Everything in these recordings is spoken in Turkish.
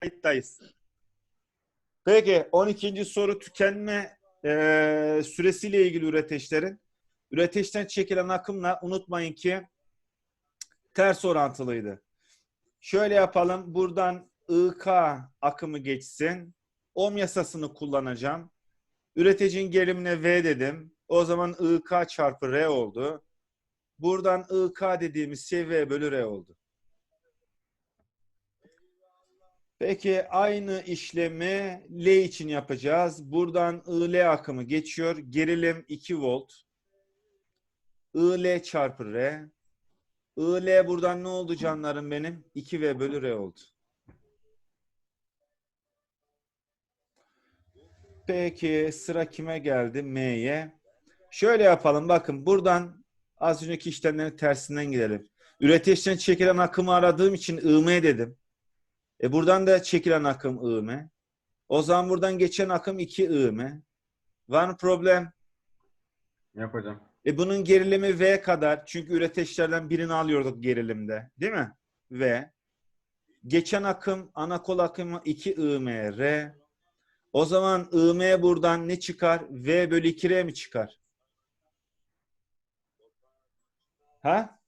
kayıttayız. Peki 12. soru tükenme e, süresiyle ilgili üreteçlerin. Üreteçten çekilen akımla unutmayın ki ters orantılıydı. Şöyle yapalım. Buradan IK akımı geçsin. Ohm yasasını kullanacağım. Üreticinin gerilimine V dedim. O zaman IK çarpı R oldu. Buradan IK dediğimiz şey V bölü R oldu. Peki aynı işlemi L için yapacağız. Buradan IL akımı geçiyor. Gerilim 2 volt. IL çarpı R. IL buradan ne oldu canlarım benim? 2V bölü R oldu. Peki sıra kime geldi? M'ye. Şöyle yapalım. Bakın buradan az önceki işlemlerin tersinden gidelim. Üreticiden çekilen akımı aradığım için IM dedim. E buradan da çekilen akım IM. O zaman buradan geçen akım 2 IM. Var mı problem? Yok hocam. E bunun gerilimi V kadar. Çünkü üreteçlerden birini alıyorduk gerilimde. Değil mi? V. Geçen akım ana kol akımı 2 IMR. O zaman IM buradan ne çıkar? V bölü 2R mi çıkar? Ha?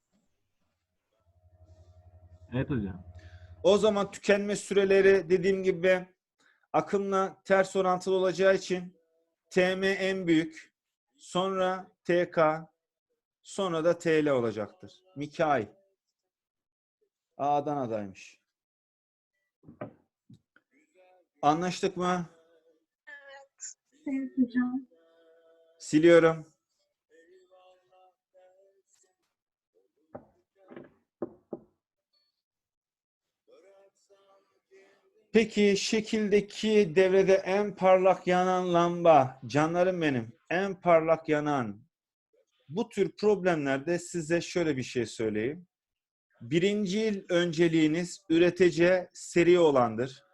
Evet hocam. O zaman tükenme süreleri dediğim gibi akımla ters orantılı olacağı için TM en büyük, sonra TK, sonra da TL olacaktır. Mikail. A'dan adaymış. Anlaştık mı? Evet. Siliyorum. Peki şekildeki devrede en parlak yanan lamba, canlarım benim, en parlak yanan bu tür problemlerde size şöyle bir şey söyleyeyim. Birinci önceliğiniz üretici seri olandır.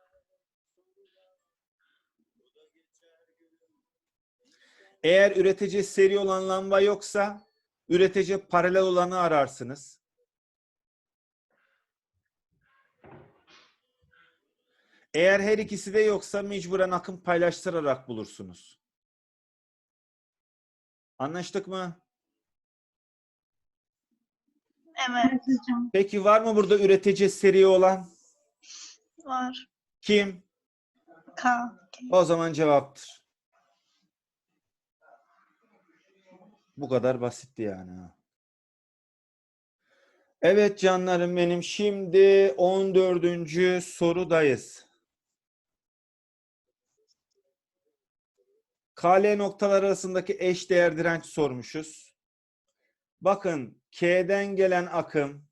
Eğer üretici seri olan lamba yoksa üretici paralel olanı ararsınız. Eğer her ikisi de yoksa mecburen akım paylaştırarak bulursunuz. Anlaştık mı? Evet hocam. Peki var mı burada üretici seri olan? Var. Kim? K. O zaman cevaptır. Bu kadar basitti yani. ha. Evet canlarım benim. Şimdi 14. sorudayız. KL noktalar arasındaki eş değer direnç sormuşuz. Bakın K'den gelen akım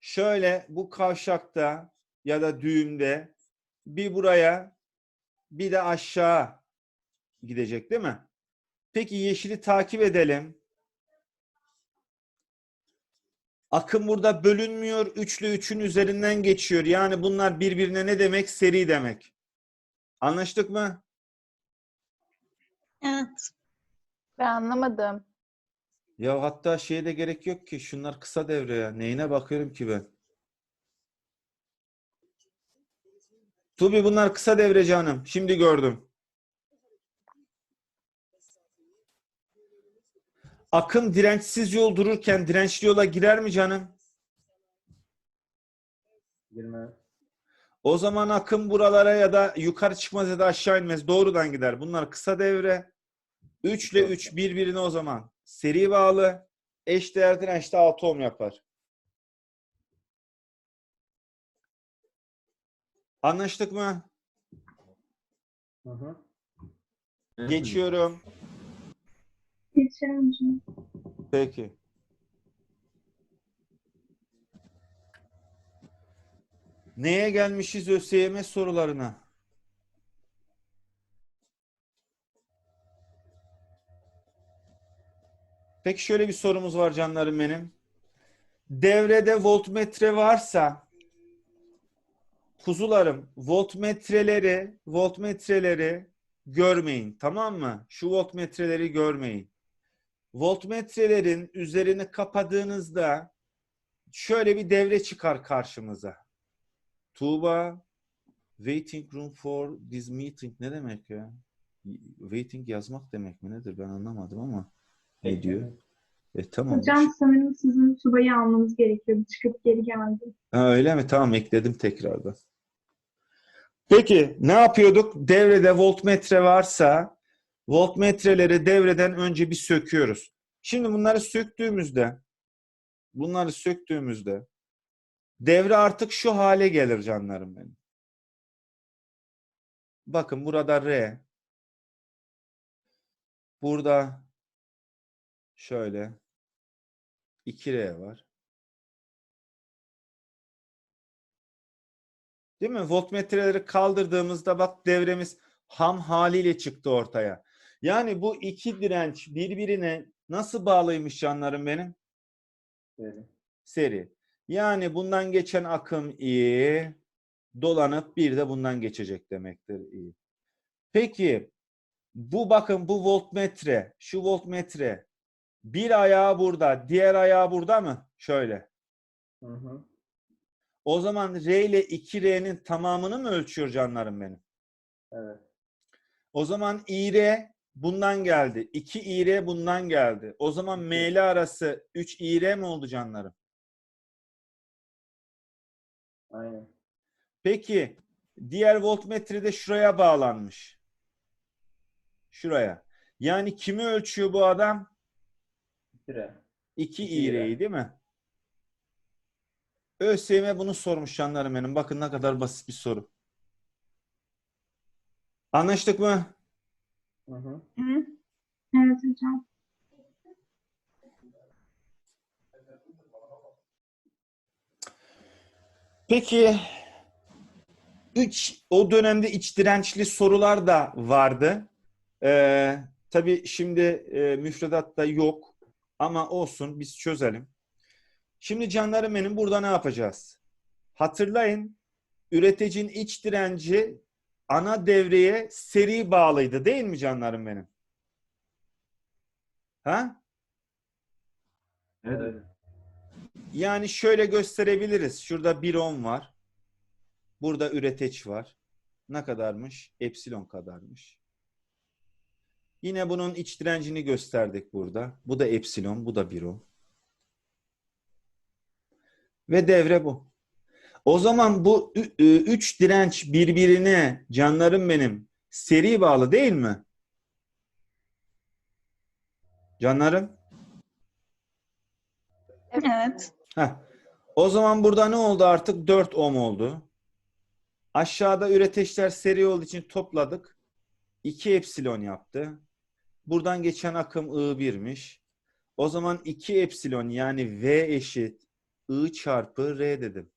şöyle bu kavşakta ya da düğümde bir buraya bir de aşağı gidecek değil mi? Peki yeşili takip edelim. Akım burada bölünmüyor. 3 ile 3'ün üzerinden geçiyor. Yani bunlar birbirine ne demek? Seri demek. Anlaştık mı? Evet. Ben anlamadım. Ya hatta şeye de gerek yok ki. Şunlar kısa devre ya. Neyine bakıyorum ki ben? Tubi bunlar kısa devre canım. Şimdi gördüm. Akım dirençsiz yol dururken dirençli yola girer mi canım? Girmez. O zaman akım buralara ya da yukarı çıkmaz ya da aşağı inmez. Doğrudan gider. Bunlar kısa devre. 3 ile 3 birbirine o zaman seri bağlı. Eş değer dirençte 6 ohm yapar. Anlaştık mı? Hı hı. Geçiyorum. Geçelim. Peki. Neye gelmişiz ÖSYM sorularına? Peki şöyle bir sorumuz var canlarım benim. Devrede voltmetre varsa kuzularım voltmetreleri voltmetreleri görmeyin tamam mı? Şu voltmetreleri görmeyin. Voltmetrelerin üzerini kapadığınızda şöyle bir devre çıkar karşımıza. Tuğba waiting room for this meeting ne demek ya? Waiting yazmak demek mi nedir ben anlamadım ama ne diyor? E tamam. Hocam sanırım sizin subayı almanız gerekiyordu. Çıkıp geri geldi. Ha, öyle mi? Tamam ekledim tekrardan. Peki ne yapıyorduk? Devrede voltmetre varsa voltmetreleri devreden önce bir söküyoruz. Şimdi bunları söktüğümüzde bunları söktüğümüzde devre artık şu hale gelir canlarım benim. Bakın burada R. Burada şöyle 2R var. Değil mi? Voltmetreleri kaldırdığımızda bak devremiz ham haliyle çıktı ortaya. Yani bu iki direnç birbirine nasıl bağlıymış canlarım benim? Seri. Seri. Yani bundan geçen akım iyi, dolanıp bir de bundan geçecek demektir iyi. Peki bu bakın bu voltmetre, şu voltmetre bir ayağı burada, diğer ayağı burada mı? Şöyle. Hı hı. O zaman R ile 2R'nin tamamını mı ölçüyor canlarım benim? Evet. O zaman İR bundan geldi. 2 İR bundan geldi. O zaman ML arası 3 İR mi oldu canlarım? Aynen. Peki diğer voltmetre de şuraya bağlanmış. Şuraya. Yani kimi ölçüyor bu adam? Sire. 2 İki İR'yi İR. değil mi? ÖSYM bunu sormuş canlarım benim. Bakın ne kadar basit bir soru. Anlaştık mı? Hı hı. Hı? Evet hocam. Peki üç, o dönemde iç dirençli sorular da vardı. Ee, tabii şimdi e, müfredatta yok ama olsun biz çözelim. Şimdi canlarım benim burada ne yapacağız? Hatırlayın üreticinin iç direnci ana devreye seri bağlıydı değil mi canlarım benim? Ha? Evet. Yani şöyle gösterebiliriz. Şurada bir ohm var. Burada üreteç var. Ne kadarmış? Epsilon kadarmış. Yine bunun iç direncini gösterdik burada. Bu da epsilon, bu da bir ohm. Ve devre bu. O zaman bu üç direnç birbirine canlarım benim seri bağlı değil mi? Canlarım? Evet. Heh. O zaman burada ne oldu artık? 4 ohm oldu. Aşağıda üreteçler seri olduğu için topladık. 2 epsilon yaptı. Buradan geçen akım I1'miş. O zaman 2 epsilon yani V eşit I çarpı R dedim.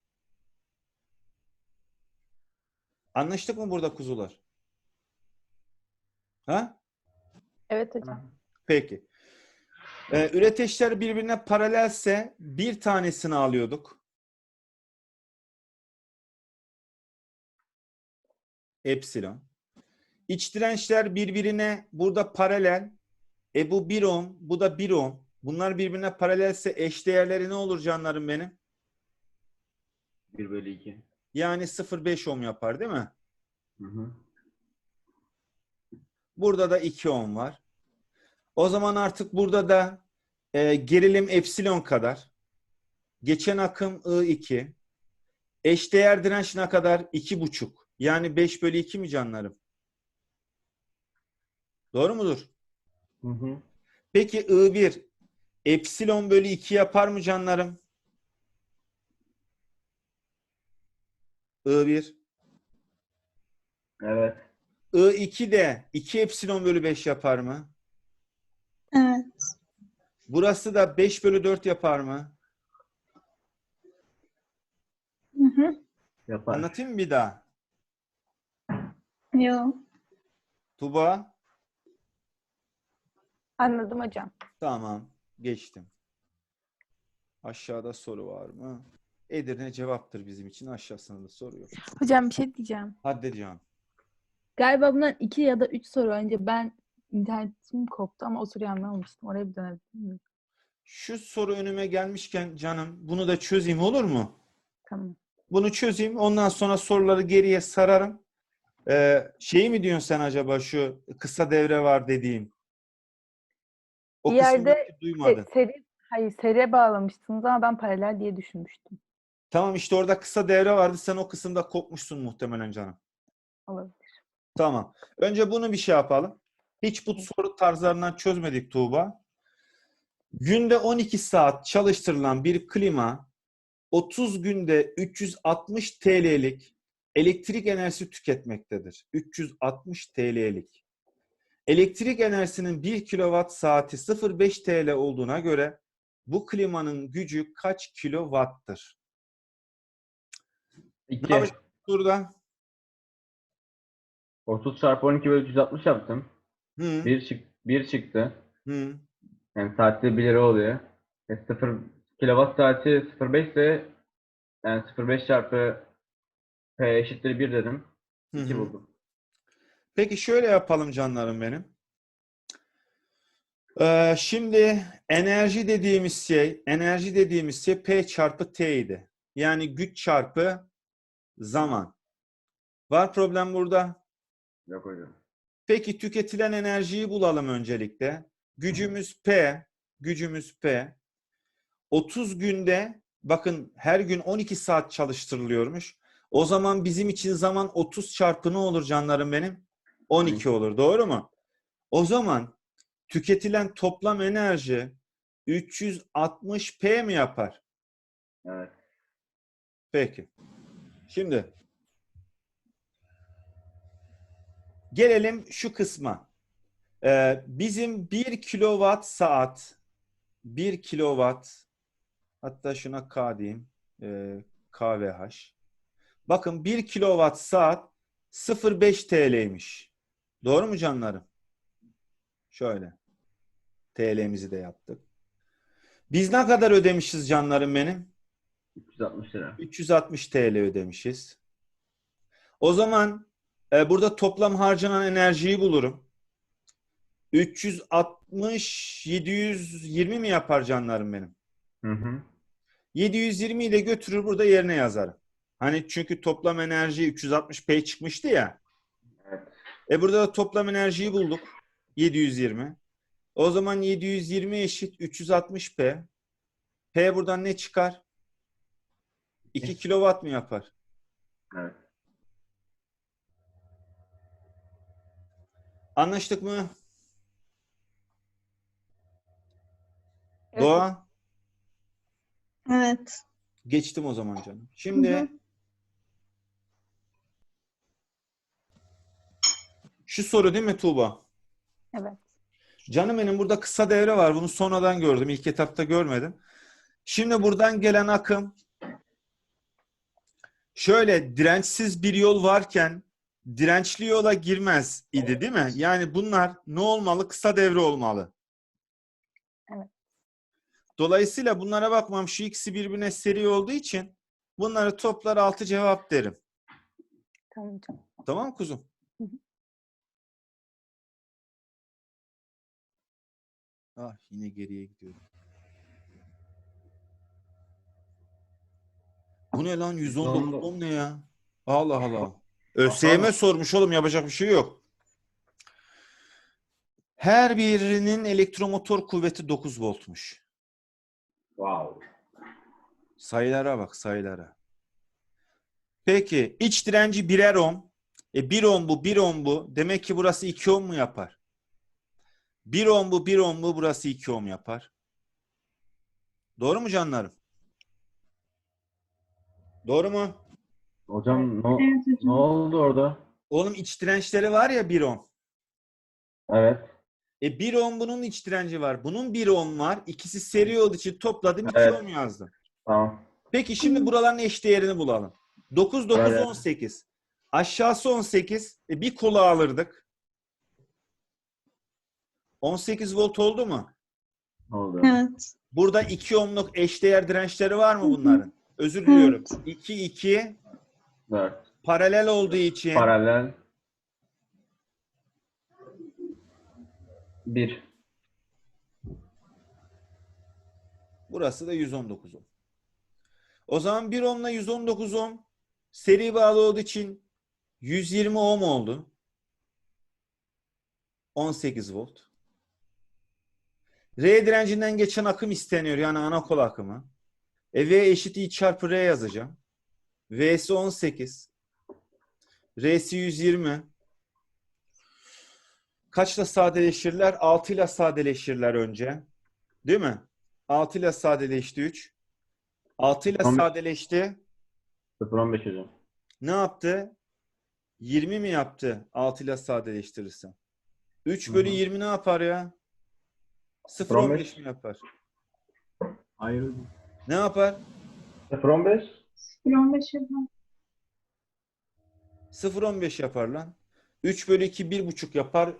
Anlaştık mı burada kuzular? Ha? Evet hocam. Peki. Ee, üreteçler birbirine paralelse bir tanesini alıyorduk. Epsilon. İç dirençler birbirine burada paralel. E bu 1 ohm, bu da 1 ohm. Bunlar birbirine paralelse eş değerleri ne olur canlarım benim? 1 bölü 2. Yani 0,5 ohm yapar değil mi? Hı hı. Burada da 2 ohm var. O zaman artık burada da e, gerilim epsilon kadar. Geçen akım I2. Eşdeğer direnç ne kadar? 2,5. Yani 5 bölü 2 mi canlarım? Doğru mudur? Hı hı. Peki I1 epsilon bölü 2 yapar mı canlarım? I1. Evet. I2 de 2 epsilon bölü 5 yapar mı? Evet. Burası da 5 bölü 4 yapar mı? Hı hı. Yapar. Anlatayım mı bir daha? Yok. Tuba. Anladım hocam. Tamam. Geçtim. Aşağıda soru var mı? Edirne cevaptır bizim için. Aşağısında da soru yok. Hocam bir şey diyeceğim. Hadi Can. Galiba bundan iki ya da üç soru önce ben internetim koptu ama o soruyu anlamamıştım. Oraya bir dönebilir miyim? Şu soru önüme gelmişken canım bunu da çözeyim olur mu? Tamam. Bunu çözeyim. Ondan sonra soruları geriye sararım. Ee, şeyi mi diyorsun sen acaba şu kısa devre var dediğim? O Bir yerde. Se- seri, hayır seriye bağlamıştınız ama ben paralel diye düşünmüştüm. Tamam işte orada kısa devre vardı. Sen o kısımda kopmuşsun muhtemelen canım. Olabilir. Tamam. Önce bunu bir şey yapalım. Hiç bu soru tarzlarından çözmedik Tuğba. Günde 12 saat çalıştırılan bir klima 30 günde 360 TL'lik elektrik enerjisi tüketmektedir. 360 TL'lik. Elektrik enerjisinin 1 kilowatt saati 0,5 TL olduğuna göre bu klimanın gücü kaç kilowattır? Ne 2. yapacağız burada? 30 çarpı 12 bölü 360 yaptım. Hı, 1 çık 1 çıktı. hı. Yani saatte 1 lira oluyor. E 0 kilowatt saati 0.5 ise yani 0.5 çarpı P eşittir 1 dedim. Hı 2 hı. buldum. Peki şöyle yapalım canlarım benim. Ee, şimdi enerji dediğimiz şey, enerji dediğimiz şey P çarpı T idi. Yani güç çarpı zaman. Var problem burada. Yok hocam. Peki tüketilen enerjiyi bulalım öncelikle. Gücümüz P, gücümüz P. 30 günde bakın her gün 12 saat çalıştırılıyormuş. O zaman bizim için zaman 30 çarpı ne olur canlarım benim? 12 olur. Doğru mu? O zaman tüketilen toplam enerji 360p mi yapar? Evet. Peki. Şimdi gelelim şu kısma. Ee, bizim 1 kilowatt saat 1 kilowatt hatta şuna K diyeyim. Ee, KVH. Bakın 1 kilowatt saat 0.5 TL'ymiş. Doğru mu canlarım? Şöyle. TL'mizi de yaptık. Biz ne kadar ödemişiz canlarım benim? 360 lira. 360 TL ödemişiz. O zaman e, burada toplam harcanan enerjiyi bulurum. 360 720 mi yapar canlarım benim? Hı hı. 720'yi de götürür burada yerine yazarım. Hani çünkü toplam enerji 360p çıkmıştı ya. Evet. E burada da toplam enerjiyi bulduk. 720. O zaman 720 eşit 360p. P buradan ne çıkar? 2 kilowatt mı yapar? Evet. Anlaştık mı? Evet. Doğa? Evet. Geçtim o zaman canım. Şimdi Hı hı. şu soru değil mi Tuğba? Evet. Canım benim burada kısa devre var. Bunu sonradan gördüm. İlk etapta görmedim. Şimdi buradan gelen akım şöyle dirençsiz bir yol varken dirençli yola girmez idi değil mi? Yani bunlar ne olmalı? Kısa devre olmalı. Evet. Dolayısıyla bunlara bakmam şu ikisi birbirine seri olduğu için bunları toplar altı cevap derim. Tamam hocam. Tamam mı kuzum? Hı hı. Ah yine geriye gidiyorum. Bu ne lan 119 oğlum ne ya? Allah Allah. ÖSYM sormuş oğlum yapacak bir şey yok. Her birinin elektromotor kuvveti 9 voltmuş. Wow. Sayılara bak sayılara. Peki iç direnci birer ohm. E 1 ohm bu 1 ohm bu. Demek ki burası 2 ohm mu yapar? 1 ohm bu 1 ohm bu burası 2 ohm yapar. Doğru mu canlarım? Doğru mu? Hocam ne, Evet ne oldu orada? Oğlum iç dirençleri var ya 1 ohm. Evet. E 1 ohm bunun iç direnci var. Bunun 1 ohm var. İkisi seri olduğu için topladım 2 Evet. ohm yazdım. Tamam. Peki şimdi buraların eşdeğerini bulalım. 9 9 Evet. 18. Aşağısı 18. E bir kola alırdık. 18 volt oldu mu? Oldu? Evet. Burada 2 ohmluk eşdeğer dirençleri var mı bunların? Özür diliyorum. Evet. 2 2 4. paralel olduğu için Paralel. 1. burası da 119 ohm. O zaman 1 ohmla 119 ohm seri bağlı olduğu için 120 ohm oldu. 18 volt. R direncinden geçen akım isteniyor yani ana kol akımı. E V eşit I çarpı R yazacağım. V'si 18. R'si 120. Kaçla sadeleşirler? 6 ile sadeleşirler önce. Değil mi? 6 ile sadeleşti 3. 6 ile Tamam. sadeleşti. 0.15 hocam. Ne yaptı? 20 mi yaptı 6 ile sadeleştirirsen? 3 bölü Hı hı. 20 ne yapar ya? 0.15 0.15 mi yapar? Hayır. Ne yapar? 0.15 0.15 yapalım. 0.15 yapar lan. 3 bölü 2 1.5 yapar.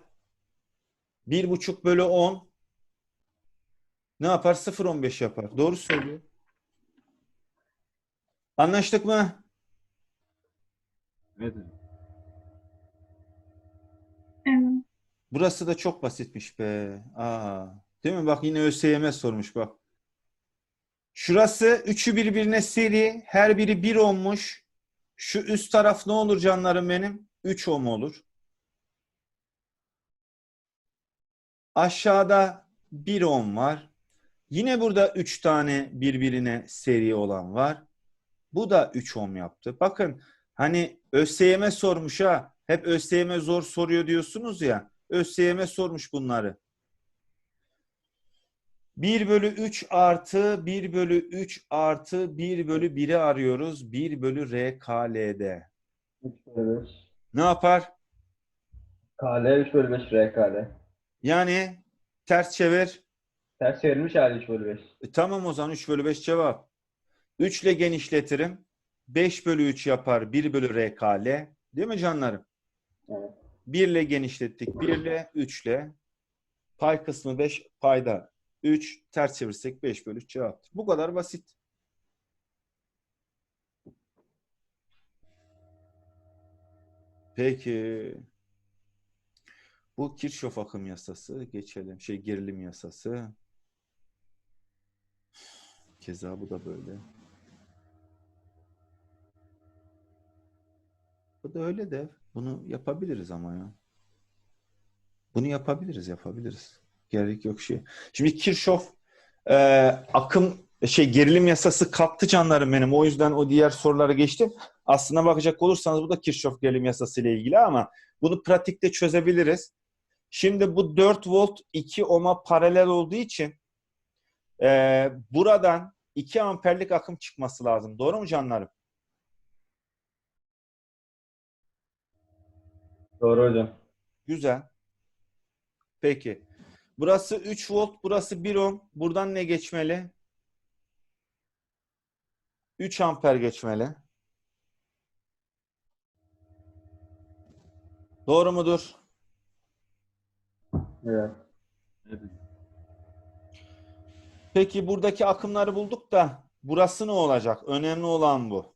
1.5 bölü 10 ne yapar? 0.15 yapar. Doğru söylüyor. Anlaştık mı? Evet. Evet. Burası da çok basitmiş be. Aa, değil mi? Bak yine ÖSYM sormuş bak. Şurası üçü birbirine seri. Her biri 1 olmuş. Şu üst taraf ne olur canlarım benim? 3 ohm olur. Aşağıda 1 ohm var. Yine burada 3 tane birbirine seri olan var. Bu da 3 ohm yaptı. Bakın hani ÖSYM sormuş ha. Hep ÖSYM zor soruyor diyorsunuz ya. ÖSYM sormuş bunları. 1 bölü 3 artı 1 bölü 3 artı 1 bölü 1'i arıyoruz. 1 bölü RKL'de. 3 bölü 5. Ne yapar? KL 3 bölü 5 R KL. Yani ters çevir. Ters çevirmiş hali 3 bölü 5. E, tamam o zaman 3 bölü 5 cevap. 3 ile genişletirim. 5 bölü 3 yapar 1 bölü RKL. Değil mi canlarım? Evet. 1 ile genişlettik. 1 ile 3 ile. Pay kısmı 5 payda 3 ters çevirsek 5 bölü 3 cevaptır. Bu kadar basit. Peki. Bu Kirchhoff akım yasası. Geçelim. Şey gerilim yasası. Keza bu da böyle. Bu da öyle de bunu yapabiliriz ama ya. Bunu yapabiliriz, yapabiliriz. Gerek yok şey. Şimdi Kirchhoff e, akım şey gerilim yasası kattı canlarım benim. O yüzden o diğer sorulara geçtim. Aslına bakacak olursanız bu da Kirchhoff gerilim yasası ile ilgili ama bunu pratikte çözebiliriz. Şimdi bu 4 volt 2 ohm'a paralel olduğu için e, buradan 2 amperlik akım çıkması lazım. Doğru mu canlarım? Doğru hocam. Güzel. Peki. Burası 3 volt, burası 1 ohm. Buradan ne geçmeli? 3 amper geçmeli. Doğru mudur? Evet. Peki buradaki akımları bulduk da burası ne olacak? Önemli olan bu.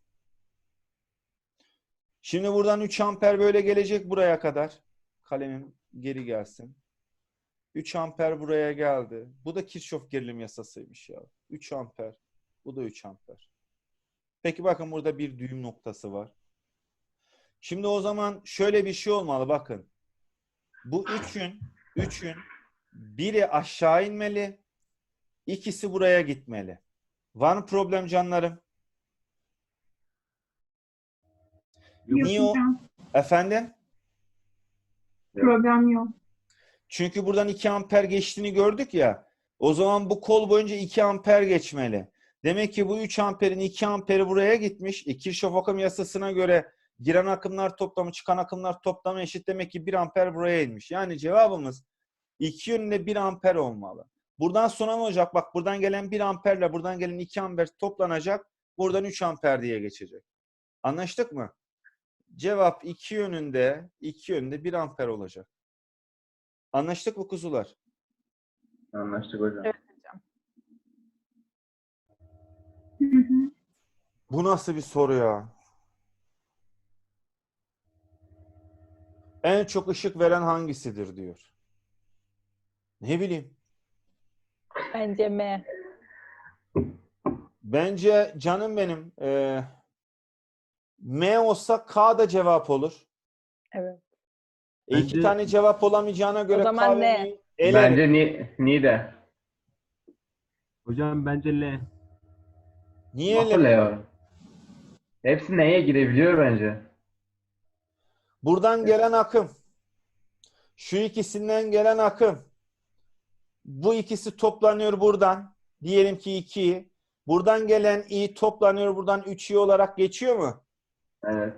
Şimdi buradan 3 amper böyle gelecek buraya kadar. Kalemim geri gelsin. 3 amper buraya geldi. Bu da Kirchhoff gerilim yasasıymış ya. 3 amper. Bu da 3 amper. Peki bakın burada bir düğüm noktası var. Şimdi o zaman şöyle bir şey olmalı bakın. Bu üçün, üçün biri aşağı inmeli, ikisi buraya gitmeli. Var mı problem canlarım? Yok Niye o-. Efendim? Program yok. Çünkü buradan 2 amper geçtiğini gördük ya. O zaman bu kol boyunca 2 amper geçmeli. Demek ki bu 3 amperin 2 amperi buraya gitmiş. E, Kirchhoff akım yasasına göre giren akımlar toplamı çıkan akımlar toplamı eşit. Demek ki 1 amper buraya inmiş. Yani cevabımız iki yönünde 1 amper olmalı. Buradan sonra ne olacak? Bak buradan gelen 1 amperle buradan gelen 2 amper toplanacak. Buradan 3 amper diye geçecek. Anlaştık mı? Cevap iki yönünde, iki yönünde 1 amper olacak. Anlaştık mı kuzular? Anlaştık hocam. Evet hocam. Bu nasıl bir soru ya? En çok ışık veren hangisidir diyor. Ne bileyim. Bence M. Bence canım benim e, M olsa K da cevap olur. Evet. E, iki Bence- tane cevap olamayacağına göre zaman K ve ne? Elerim. Bence ni, Nide. Hocam bence L. Niye Nasıl elerim? Leo? Hepsi neye girebiliyor bence. Buradan gelen akım. Şu ikisinden gelen akım. Bu ikisi toplanıyor buradan. Diyelim ki 2'yi. Buradan gelen i toplanıyor buradan 3i olarak geçiyor mu? Evet.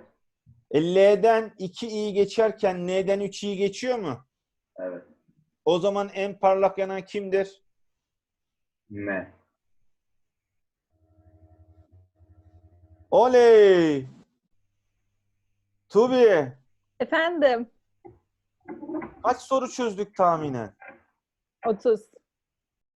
E, L'den 2i geçerken N'den 3i geçiyor mu? Evet. O zaman en parlak yanan kimdir? Ne? Oley! Tubi, Efendim. kaç soru çözdük tahminen? 30.